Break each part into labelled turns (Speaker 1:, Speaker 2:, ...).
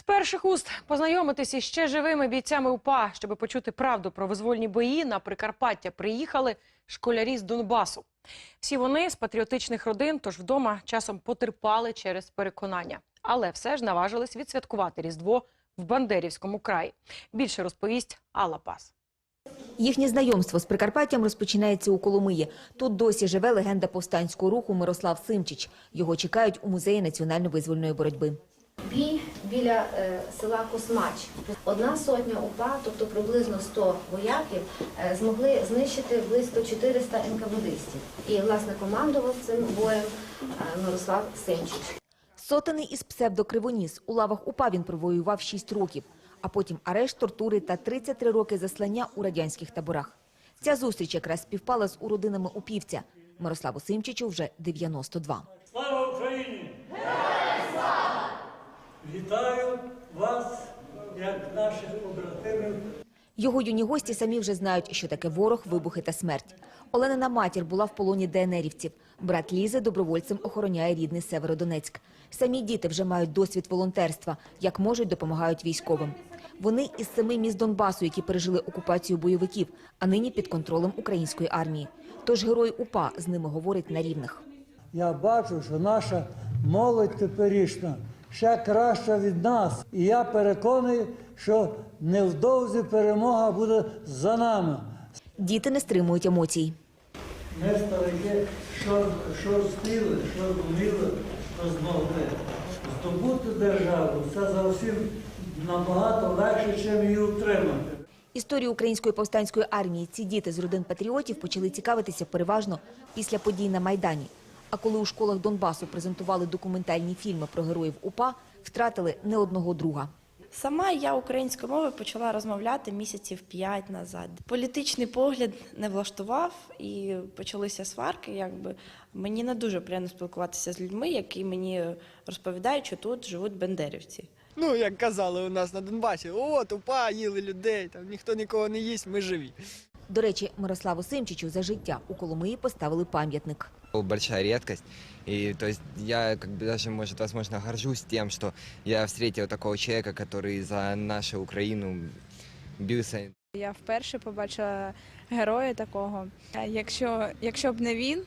Speaker 1: З перших уст познайомитися із ще живими бійцями УПА, щоб почути правду про визвольні бої на Прикарпаття приїхали школярі з Донбасу. Всі вони з патріотичних родин, тож вдома часом потерпали через переконання, але все ж наважились відсвяткувати Різдво в Бандерівському краї. Більше розповість Алла Пас.
Speaker 2: Їхнє знайомство з Прикарпаттям розпочинається у Коломиї. Тут досі живе легенда повстанського руху Мирослав Симчич. Його чекають у музеї національно-визвольної боротьби.
Speaker 3: Біля е, села Космач. Одна сотня УПА, тобто приблизно 100 вояків, е, змогли знищити близько 400 НКВДистів. І, власне, командував цим боєм е, Мирослав Симчич.
Speaker 2: Сотений із псевдокривоніс. У лавах УПА він провоював 6 років, а потім арешт, тортури та 33 роки заслання у радянських таборах. Ця зустріч якраз співпала з уродинами упівця. Мирославу Симчичу вже 92.
Speaker 4: Вітаю вас, як наших побратимів.
Speaker 2: Його юні гості самі вже знають, що таке ворог, вибухи та смерть. Оленина матір була в полоні ДНРівців. Брат Лізи добровольцем охороняє рідний Северодонецьк. Самі діти вже мають досвід волонтерства, як можуть допомагають військовим. Вони із семи міст Донбасу, які пережили окупацію бойовиків, а нині під контролем української армії. Тож герой УПА з ними говорить на рівних.
Speaker 4: Я бачу, що наша молодь теперішня ще краща від нас. І я переконаний, що невдовзі перемога буде за нами.
Speaker 2: Діти не стримують емоцій.
Speaker 4: Ми старики, що, що спіли, що вміли, що змогли. Здобути державу це зовсім набагато легше, ніж її утримати.
Speaker 2: Історію української повстанської армії ці діти з родин патріотів почали цікавитися переважно після подій на Майдані. А коли у школах Донбасу презентували документальні фільми про героїв УПА, втратили не одного друга.
Speaker 5: Сама я українською мовою почала розмовляти місяців п'ять назад. Політичний погляд не влаштував і почалися сварки. Якби мені не дуже приємно спілкуватися з людьми, які мені розповідають, що тут живуть бендерівці.
Speaker 6: Ну, як казали у нас на Донбасі, от упа, їли людей, там ніхто нікого не їсть, ми живі.
Speaker 2: До речі, Мирославу Симчичу за життя у Коломиї поставили пам'ятник.
Speaker 7: большая редкость. И то есть я как бы даже, может, возможно, горжусь тем, что я встретил такого человека, который за нашу Украину бився.
Speaker 8: Я вперше побачила героя такого. А Якщо, якщо б не він,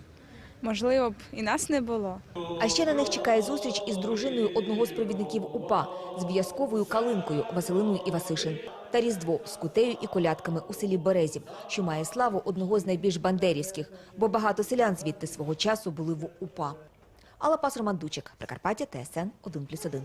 Speaker 8: можливо б і нас не було.
Speaker 2: А ще на них чекає зустріч із дружиною одного з провідників УПА з в'язковою калинкою Василиною Івасишин та Різдво з кутею і колядками у селі Березів, що має славу одного з найбільш бандерівських, бо багато селян звідти свого часу були в УПА. Алла Пас Роман Дучик, Прикарпаття, ТСН 1+,1.